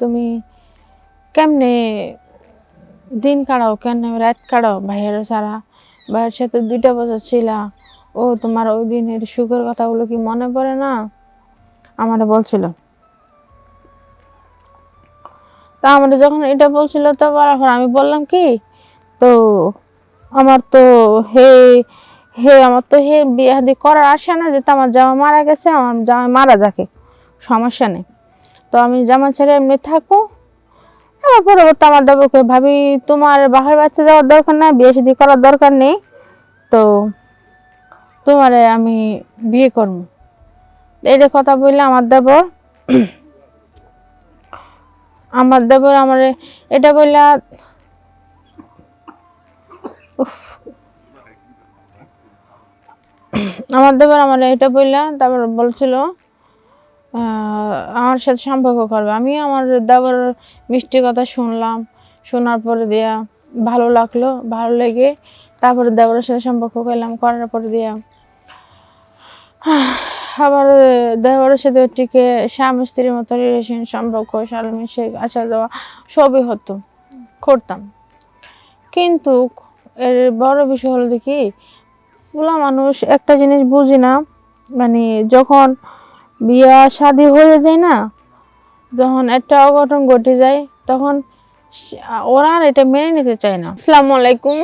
তুমি কেমনে দিন কাটাও, কেমনে রাত কাটাও ভাইয়ের ছাড়া? ভাইয়ের সাথে দুইটা বছর ছিলা। ও তোমার ওই দিনের সুখের কথাগুলো কি মনে পড়ে না? আমার বলছিল। তা আমার যখন এটা বলছিল তো বলার আমি বললাম কি, তো আমার তো হে হে আমার তো হে বিয়ে করার আশা না যে আমার জামা মারা গেছে, আমার জামা মারা যাকে, সমস্যা নেই। তো আমি জামা ছেড়ে এমনি থাকব। আমার পরবর্তী আমার দেবকে ভাবি, তোমার বাহার বাচ্চা যাওয়ার দরকার না বিয়ে শাদি করার দরকার নেই। তো তোমারে আমি বিয়ে করব। এইটা কথা বললে আমার দেবর। আমার দেবর আমার এটা বললা। আমার দেবর আমার এটা বললা, তারপর বলছিল আমার সাথে সম্পর্ক করবে। আমি আমার দেবর মিষ্টি কথা শুনলাম, শোনার পরে দিয়া ভালো লাগল, ভালো লেগে তারপরে দেবরের সাথে সম্পর্ক করলাম, করার পরে দিয়া আবার দেবরের সাথে টিকে স্বামী স্ত্রীর মতো রিলেশন সম্পর্ক সালমিশে আসা যাওয়া সবই হতো, করতাম। কিন্তু এর বড় বিষয় হলো দেখি পুলা মানুষ একটা জিনিস বুঝি না মানে যখন বিয়া শাদি হয়ে যায় না, যখন একটা অঘটন ঘটে যায়, তখন ওরা আর এটা মেনে নিতে চায় না। আসসালামু আলাইকুম।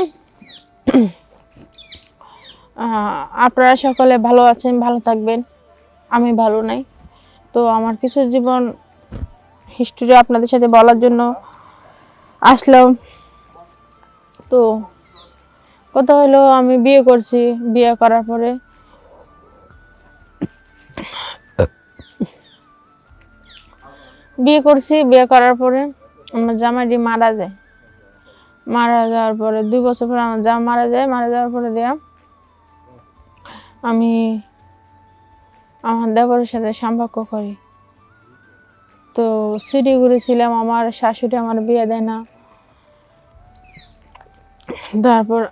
আপনারা সকলে ভালো আছেন, ভালো থাকবেন, আমি ভালো নাই। তো আমার কিছু জীবন হিস্টোরি আপনাদের সাথে বলার জন্য আসলাম। তো কথা হলো, আমি বিয়ে করছি, বিয়ে করার পরে বিয়ে করছি, বিয়ে করার পরে আমার জামাইটি মারা যায়। মারা যাওয়ার পরে দুই বছর পরে আমার জামা মারা যায়। মারা যাওয়ার পরে দেয়া আমি আমার দেবরের সাথে সম্পর্ক করি। তো শিলিগুড়ি ছিলাম আমার শাশুড়ি আমার বিয়ে দেয় না। তারপর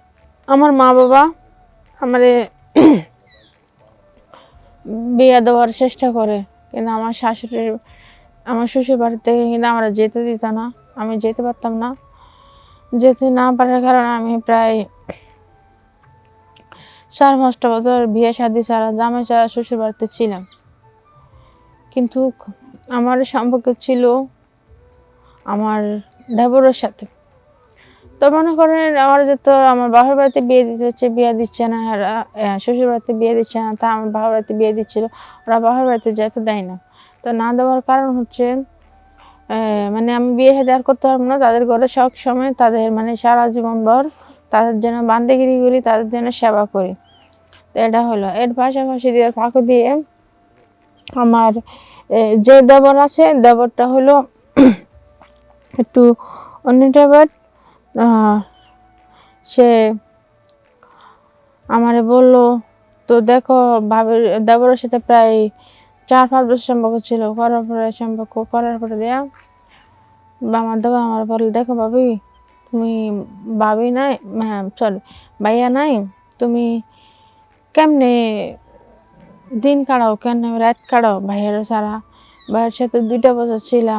আমার মা বাবা আমারে বিয়ে দেওয়ার চেষ্টা করে, কিন্তু আমার শাশুড়ির আমার শ্বশুর বাড়ি থেকে কিন্তু আমরা যেতে দিত না। আমি যেতে পারতাম না। যেতে না পারার কারণে আমি প্রায় চার পাঁচটা বছর বিয়ে শাদি ছাড়া জামাই ছাড়া শ্বশুর বাড়িতে ছিলাম। কিন্তু আমার সম্পর্ক ছিল আমার দেবরের সাথে। তো মনে করেন আমার যে তো আমার বাবার বাড়িতে বিয়ে দিতে হচ্ছে, বিয়ে দিচ্ছে না শ্বশুর বাড়িতে বিয়ে দিচ্ছে না, তা আমার বাবার বাড়িতে বিয়ে দিচ্ছিল। ওরা বাবার বাড়িতে যেতে দেয় না। তো না দেওয়ার কারণ হচ্ছে মানে আমি বিয়ে শাদী আর করতে পারব না। তাদের ঘরে সব সময়, তাদের মানে সারা জীবন ভর তাদের জন্য বান্দেগিরি করি, তাদের জন্য সেবা করি। তো এটা হলো। এর পাশাপাশি দিয়ে ফাঁকু দিয়ে আমার যে দেবর আছে, দেবরটা হলো একটু অন্য টাইপের সে আমারে বলল, তো দেখো ভাবের দেবরের সাথে প্রায় চার, পাঁচ বছর সম্পর্ক ছিল। করার পরে সম্পর্ক, করার পরে দেয়া আমার দেবর আমার বলে দেখো ভাবি, তুমি ভাবি নাই হ্যাঁ সরি ভাইয়া নাই, তুমি কেমনে দিন কাটাও, কেমনে রাত কাটাও ভাইয়ের ছাড়া ভাইয়ের সাথে দুইটা বছর ছিলা।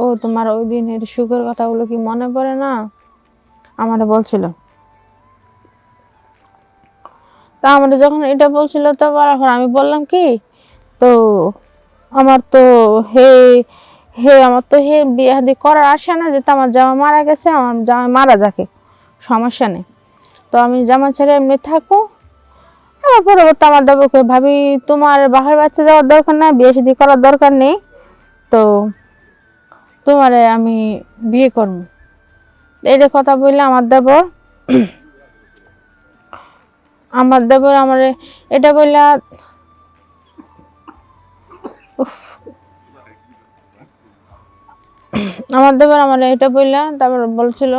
ও, তোমার ওই দিনের সুখের কথাগুলো কি মনে পড়ে না? আমার বলছিল। তা আমাদের যখন এটা বলছিল তো বলার পর আমি বললাম কি তো আমার তো হে হে আমার তো হে বিয়ে করার আশা না যে তো আমার জামা মারা গেছে আমার জামা মারা যাকে সমস্যা নেই। তো আমি জামা ছেড়ে এমনি থাকব। আমার পরবর্তী আমার দেবকে ভাবি তোমার বাহার বাড়িতে যাওয়ার দরকার না বিয়ে শাদি করার দরকার নেই। তো তোমারে আমি বিয়ে করব। এইটা কথা বললে আমার দেবর আমার দেবর আমার এটা বললা। আমার দেবর আমার এটা বললা তারপর বলছিল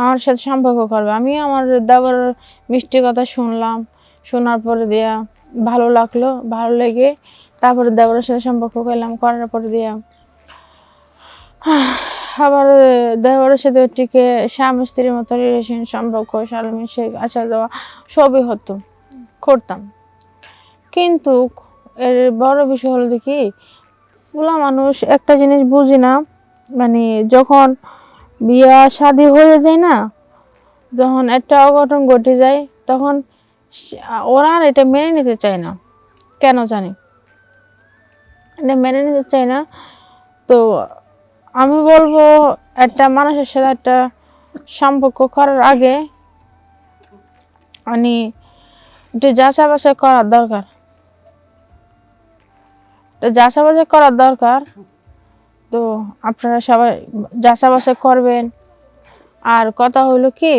আমার সাথে সম্পর্ক করবে। আমি আমার দেবর মিষ্টি কথা শুনলাম, শোনার পরে দিয়া ভালো লাগল, ভালো লেগে তারপরে দেবরের সাথে সম্পর্ক করলাম, করার পরে দিয়া, আবার দেবরের সাথে টিকে স্বামী স্ত্রীর মতো রিলেশন সম্পর্ক সালমিশে আসা যাওয়া সবই হতো, করতাম। কিন্তু এর বড় বিষয় হলো দেখি পোলা মানুষ একটা জিনিস বুঝি না মানে যখন বিয়া শাদি হয়ে যায় না, যখন একটা অঘটন ঘটে যায়, তখন ওরা আর এটা মেনে নিতে চায় না। কেন জানি? এটা মেনে নিতে চায় না। তো আমি বলব একটা মানুষের সাথে একটা সম্পর্ক করার আগে মানে একটু যাচা বাছাই করার দরকার। বাছাই করার দরকার। তো আপনারা সবাই বাছাই করবেন। আর কথা হলো কি,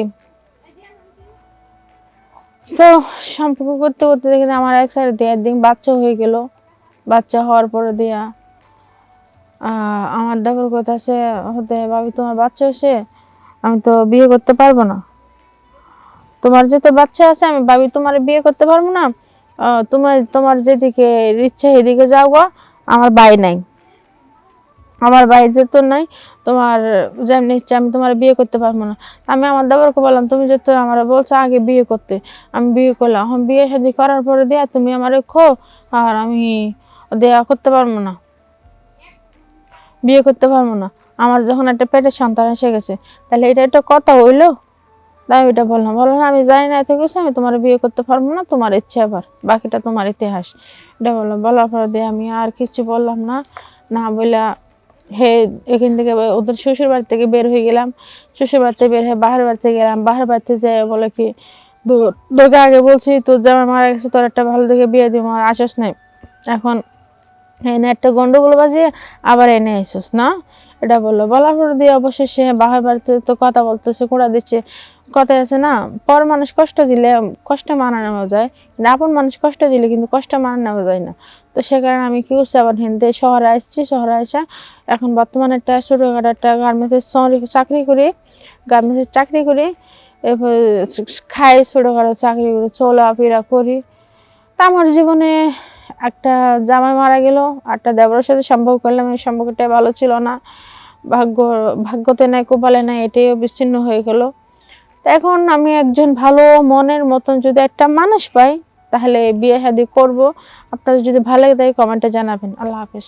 তো সম্পর্ক করতে করতে দেখি আমার এক সাইড দেড় দিন বাচ্চা হয়ে গেল। বাচ্চা হওয়ার পরে দিয়া আমার দেবর কথা আছে, হতে ভাবি তোমার বাচ্চা হয়েছে, আমি তো বিয়ে করতে পারব না। তোমার যেহেতু বাচ্চা আছে, আমি ভাবি তোমার বিয়ে করতে পারব না। তোমার তোমার যেদিকে ইচ্ছা এদিকে যাও গো, আমার বাই নাই। আমার বাড়িতে তো নাই, তোমার যেমনি ইচ্ছা আমি তোমার বিয়ে করতে পারব না। আমি আমার দাবারকে বললাম, তুমি যে তো আমার বলছো আগে বিয়ে করতে। আমি বিয়ে করলাম। এখন বিয়ে শাদি করার পরে দেয়া তুমি আমার খো, আর আমি দেয়া করতে পারব না। বিয়ে করতে পারব না। আমার যখন একটা পেটের সন্তান এসে গেছে, তাহলে এটা একটা কথা হইল? তাই আমি এটা বললাম। বললাম আমি জানি না, এত কিছু, আমি তোমার বিয়ে করতে পারব না, তোমার ইচ্ছে আবার, বাকিটা তোমার ইতিহাস। এটা বললাম বলার পর দিয়ে আমি আর কিছু বললাম না না বলে হে, এখান থেকে ওদের শ্বশুর বাড়ি থেকে বের হয়ে গেলাম। শ্বশুর বাড়িতে বের হয়ে বাহার বাড়িতে গেলাম। বাহার বাড়িতে যেয়ে বলে কি তো- তোকে আগে বলছি, তোর জামাই মারা গেছে, তোর একটা ভালো দেখে বিয়ে দিব, আর আসস নাই। এখন এনে একটা গন্ডগোল বাজিয়ে আবার এনে এসোস না? এটা বলল। বলার পর দিয়ে অবশ্যই সে বাহার বাড়িতে তো কথা বলতেছে, কোড়া দিচ্ছে। কথা আছে না, পর মানুষ কষ্ট দিলে কষ্ট মানা নেওয়া যায়, কিন্তু আপন মানুষ কষ্ট দিলে কিন্তু কষ্ট মানা নেওয়া যায় না। তো সে কারণে আমি কি করছি, আবার হিন্দে শহরে আসছি, শহরে আসা, এখন বর্তমানে একটা ছোটোখাটো একটা গার্মেন্টসের চাকরি করি গার্মেন্টসের চাকরি করি, এরপর খাই, ছোটোখাটো চাকরি করি, চলাফেরা করি। তা আমার জীবনে একটা জামাই মারা গেল একটা দেবরের সাথে সম্পর্ক করলাম, এই সম্পর্কটা ভালো ছিল না। ভাগ্য, ভাগ্যতে নাই, কপালে নাই, এটাই বিচ্ছিন্ন হয়ে গেল। তো এখন আমি একজন ভালো মনের মতন যদি একটা মানুষ পাই, তাহলে বিয়ে শাদি করব। আপনারা যদি ভালো লাগে তাই কমেন্টে জানাবেন। আল্লাহ হাফেজ।